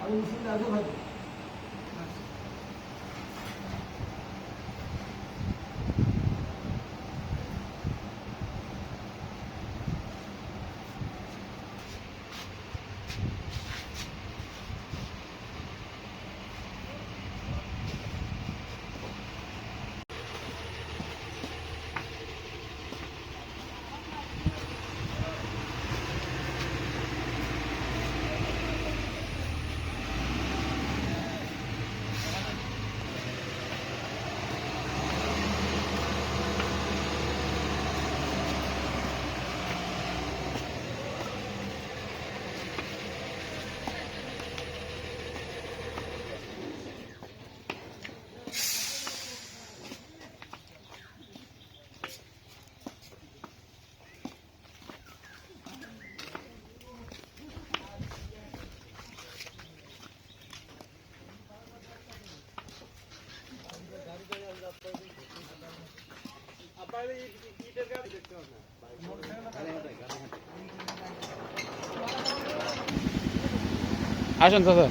Anh xin. আসেন চাচা।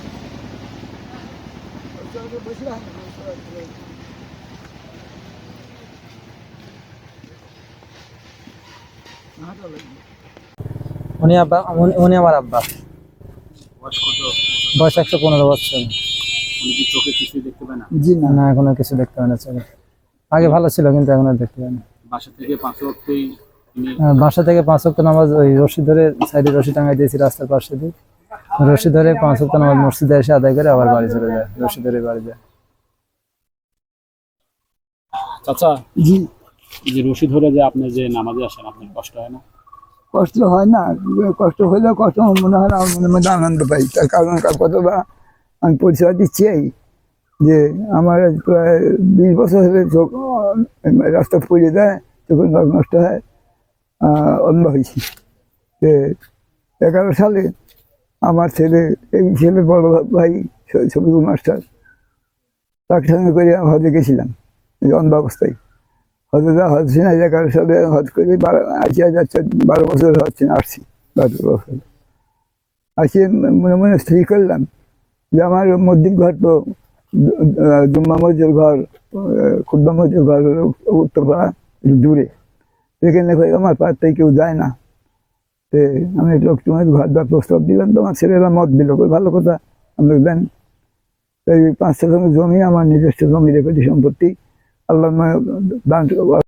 উনি আব্বা উনি- আমার আব্বা। বয়স একশো পনেরো বছর। চোখে কিছুই দেখতে পায় না? জি না না এখন কিছু দেখতে পাই না আগে ভালো ছিল কিন্তু এখন আর দেখতে পাই না। বাসা থেকে পাঁচ রক্তেই বাসা থেকে পাঁচ ওয়াক্ত নামাজ ওই রশি ধরে সাইডে রশি টাঙাই দিয়েছি রাস্তার পাশে দিয়ে। রশি ধরে পাঁচ ওয়াক্ত নামাজ মসজিদে এসে আদায় করে আবার বাড়ি চলে যায় রশি ধরে বাড়ি যায়। চাচা জি। যে রশি ধরে যে আপনি যে নামাজে আসেন আপনার কষ্ট হয় না? কষ্ট হয় না কষ্ট হলেও কষ্ট মনে হয় না আমার মনের মধ্যে আনন্দ পাই। তার কারণ কতবা আমি পরিষেবা দিচ্ছি এই যে আমার আজ প্রায় বিশ বছর হলে চোখ রাস্তা পড়ে দেয় চোখের নখ নষ্ট হয় অন্ধ হয়েছি। যে এগারো সালে আমার ছেলে, এই ছেলে বড় ভাই ছবিকুর মাস্টার, তাকে সঙ্গে করে আমি হজে গেছিলাম অন্ধ অবস্থায়। হজে যা হজ সিনা এগারো সালে হজ করে বারো আসি যাচ্ছে বারো বছর হচ্ছে না আসছি, বারো বছর। আসি মনে মনে স্থির করলাম যে আমার মসজিদ ঘর তো জুম্মা মসজিদ ঘর খুদ্া মসজিদ ঘর উত্তরপাড়া দূরে। সেখানে আমার পাড় কেউ যায় না। তে আমি লোক তোমার ঘর দেওয়ার প্রস্তাব দিলাম, তোমার ছেলেরা মত দিল ভালো কথা, আমরা দেন। এই পাঁচটা জমি জমি, আমার নিজস্ব জমি রেখেছি সম্পত্তি। আল্লাহ দান